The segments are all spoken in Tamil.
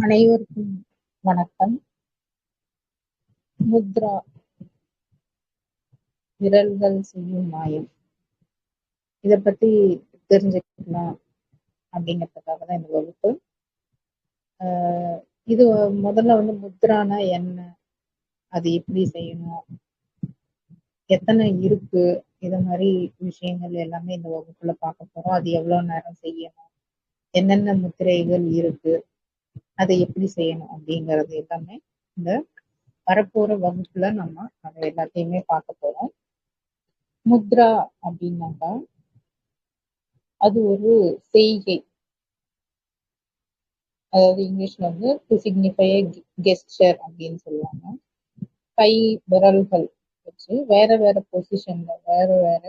அனைவருக்கும் வணக்கம். முத்ரா விரல்கள் செய்யும் மாயம். இத பத்தி தெரிஞ்சுக்கலாம் அப்படிங்கிறதுக்காக தான் இந்த வகுப்பு. ஆஹ் இது முதல்ல வந்து முத்ரானா என்ன? அது எப்படி செய்யணும்? எத்தனை இருக்கு? இத மாதிரி விஷயங்கள் எல்லாமே இந்த வகுப்புல பார்க்க போறோம். அது எவ்வளவு நேரம் செய்யணும்? என்னென்ன முத்திரைகள் இருக்கு? அதை எப்படி செய்யணும் அப்படிங்கறது எல்லாமே இந்த வரப்போற வகுப்புல நம்ம அதை எல்லாத்தையுமே பார்க்க போறோம். முத்ரா அப்படின்னாக்கா அது ஒரு செய்கை. அதாவது இங்கிலீஷ்ல வந்து டு சிக்னிஃபை கெஸ்டர் அப்படின்னு சொல்லுவாங்க. கை விரல்கள் வச்சு வேற வேற பொசிஷன்ல வேற வேற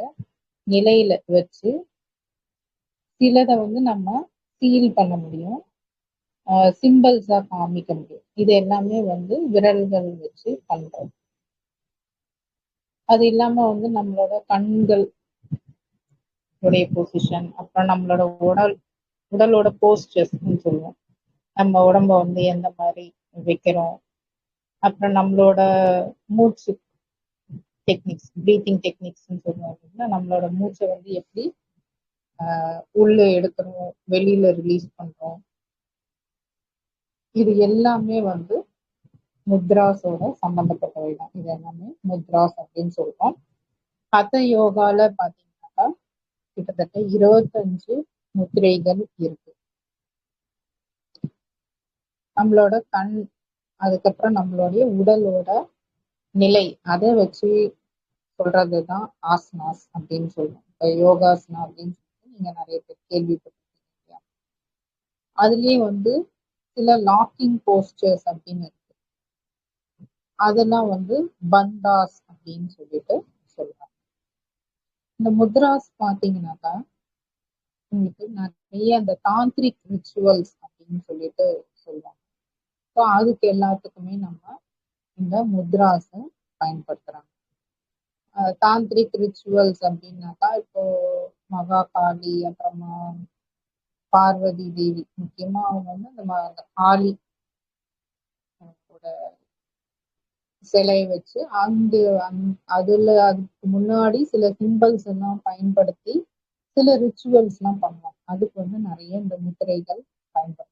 நிலையில வச்சு சிலதை வந்து நம்ம சீல் பண்ண முடியும். சிம்பிள்ஸா காமிக்க முடியும். இது எல்லாமே வந்து விரல்கள் வச்சு பண்றோம். அது இல்லாம வந்து நம்மளோட கண்கள் உடைய பொசிஷன் அப்புறம் நம்மளோட உடல் உடலோட போஸ்டர்ஸ்ன்னு சொல்லுவோம். நம்ம உடம்ப வந்து எந்த மாதிரி வைக்கிறோம். அப்புறம் நம்மளோட மூச்சு டெக்னிக்ஸ் ப்ரீத்திங் டெக்னிக்ஸ்ன்னு சொல்லுவோம் அப்படின்னா நம்மளோட மூச்சை வந்து எப்படி ஆஹ் உள்ள எடுக்கிறோம் வெளியில ரிலீஸ் பண்றோம். இது எல்லாமே வந்து முத்ராஸோட சம்பந்தப்பட்டவை தான் இது எல்லாமே முத்ராஸ் அப்படின்னு சொல்றோம். ஹத யோகால பாத்தீங்கன்னாக்கா கிட்டத்தட்ட இருபத்தஞ்சு முத்திரைகள் இருக்கு. நம்மளோட கண் அதுக்கப்புறம் நம்மளுடைய உடலோட நிலை அதை வச்சு சொல்றதுதான் ஆஸ்னாஸ் அப்படின்னு சொல்லுவோம் இப்போ யோகாசனா அப்படின்னு சொல்லிட்டு நீங்க நிறைய பேர் கேள்விப்பட்டிருக்கீங்க அதுலயே வந்து சில லாக்கிங் போஸ்டர்ஸ் அப்படின்னு இருக்கு. அதெல்லாம் வந்து பந்தாஸ் அப்படின்னு சொல்லிட்டு சொல்றாங்க. இந்த முத்ராஸ் பாத்தீங்கன்னாக்கா உங்களுக்கு நிறைய அந்த தாந்திரிக் ரிச்சுவல்ஸ் அப்படின்னு சொல்லிட்டு சொல்லுவாங்க. ஸோ அதுக்கு எல்லாத்துக்குமே நம்ம இந்த முத்ராஸை பயன்படுத்துறாங்க தாந்திரிக் ரிச்சுவல்ஸ் அப்படின்னாக்கா இப்போ மகா காளி அப்புறமா பார்வதி தேவி முக்கியமா அவங்க வந்து அந்த அந்த காளி சிலை வச்சு அந்த அதுல அதுக்கு முன்னாடி சில சிம்பிள்ஸ் எல்லாம் பயன்படுத்தி சில ரிச்சுவல்ஸ் எல்லாம் பண்ணுவாங்க. அதுக்கு வந்து நிறைய இந்த முத்திரைகள் பயன்படுத்தும்